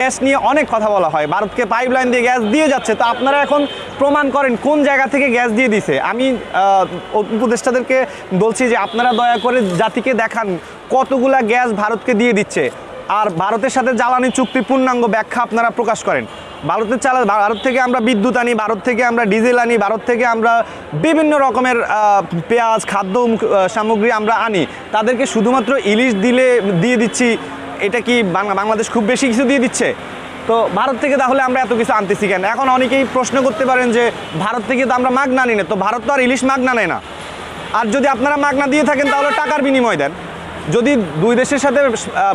Gas নিয়ে অনেক কথা বলা হয়। ভারতকে পাইপলাইন দিয়ে গ্যাস দিয়ে যাচ্ছে। তো আপনারা এখন প্রমাণ করেন কোন জায়গা থেকে গ্যাস দিয়ে দিছে? আমি উপদেষ্টাদেরকে বলছি যে আপনারা দয়া করে জাতিকে দেখান কতগুলা গ্যাস ভারতকে দিয়ে দিচ্ছে। আর ভারতের সাথে জ্বালানি চুক্তি পূর্ণাঙ্গ ব্যাখ্যা আপনারা প্রকাশ করেন। ভারতের চালা, ভারত থেকে আমরা বিদ্যুৎ আনি, ভারত থেকে আমরা ডিজেল আনি, ভারত থেকে আমরা বিভিন্ন রকমের পেঁয়াজ, খাদ্য সামগ্রী আমরা আনি। তাদেরকে শুধুমাত্র ইলিশ দিলে, দিয়ে দিচ্ছি এটা কি বাংলা বাংলাদেশ খুব বেশি কিছু দিয়ে দিচ্ছে? তো ভারত থেকে তাহলে আমরা এত কিছু আনতেছি কেন? এখন অনেকেই প্রশ্ন করতে পারেন যে ভারত থেকে তো আমরা মাগনা নিই না, তো ভারত তো আর ইলিশ মাগনা নেয় না। আর যদি আপনারা মাগনা দিয়ে থাকেন, তাহলে টাকার বিনিময় দেন। যদি দুই দেশের সাথে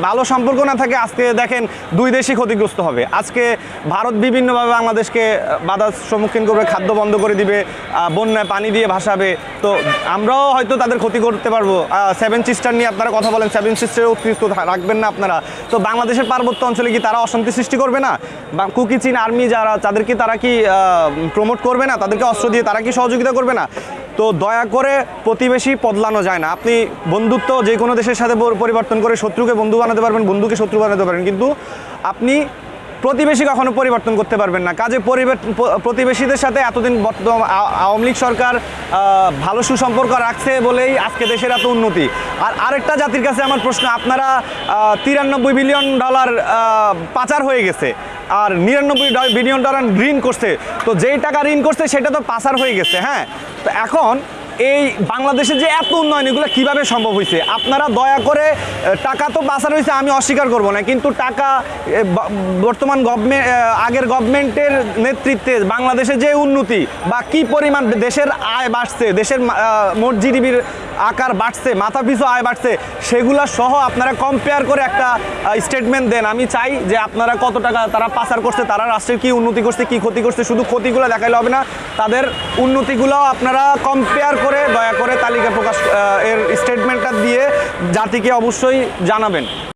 ভালো সম্পর্ক না থাকে, আজকে দেখেন দুই দেশই ক্ষতিগ্রস্ত হবে। আজকে ভারত বিভিন্নভাবে বাংলাদেশকে বাধার সম্মুখীন করবে, খাদ্য বন্ধ করে দিবে বন্যায় পানি দিয়ে ভাসাবে। তো আমরাও হয়তো তাদের ক্ষতি করতে পারব। সেভেন সিস্টার নিয়ে আপনারা কথা বলেন সেভেন সিস্টারে অতিরিক্ত রাখবেন না আপনারা। তো বাংলাদেশের পার্বত্য অঞ্চলে কি তারা অশান্তি সৃষ্টি করবে না? বা কুকি চীন আর্মি যারা, তাদেরকে তারা কি প্রমোট করবে না? তাদেরকে অস্ত্র দিয়ে তারা কি সহযোগিতা করবে না? তো দয়া করে প্রতিবেশী বদলানো যায় না। আপনি বন্ধুত্ব যে কোনো দেশের সাথে পরিবর্তন করে শত্রুকে বন্ধু বানাতে পারবেন, বন্ধুকে শত্রু বানাতে পারবেন। কিন্তু আপনি প্রতিবেশী কখনো পরিবর্তন করতে পারবেন না। কাজে প্রতিবেশীদের সাথে এতদিন বর্তমান আওয়ামী লীগ সরকার ভালো সুসম্পর্ক রাখছে বলেই আজকে দেশের এত উন্নতি। আর আরেকটা জাতির কাছে আমার প্রশ্ন, আপনারা তিরানব্বই বিলিয়ন ডলার পাচার হয়ে গেছে। আর নিরানব্বই বিলিয়ন ডলার ঋণ করছে। তো যেই টাকা ঋণ করছে, সেটা তো পাসার হয়ে গেছে হ্যাঁ? তো এখন এই বাংলাদেশের যে এত উন্নয়ন, এগুলো কীভাবে সম্ভব হয়েছে? আপনারা দয়া করে টাকা তো পাচার হয়েছে, আমি অস্বীকার করব না, কিন্তু টাকা বর্তমান গভর্নমেন্ট আগের গভর্নমেন্টের নেতৃত্বে বাংলাদেশের যে উন্নতি বা কি পরিমাণ দেশের আয় বাড়ছে, দেশের মোট জিডিপির আকার বাড়ছে, মাথা পিছু আয় বাড়ছে, সেগুলা সহ আপনারা কম্পেয়ার করে একটা স্টেটমেন্ট দেন। আমি চাই যে আপনারা কত টাকা তারা পাচার করছে, তারা রাষ্ট্রের কি উন্নতি করছে, কি ক্ষতি করছে, শুধু ক্ষতিগুলো দেখাইলে হবে না, তাদের উন্নতিগুলো আপনারা কম্পেয়ার করে, দয়া করে তালিকা প্রকাশ এর স্টেটমেন্টটা দিয়ে জাতিকে অবশ্যই জানাবেন।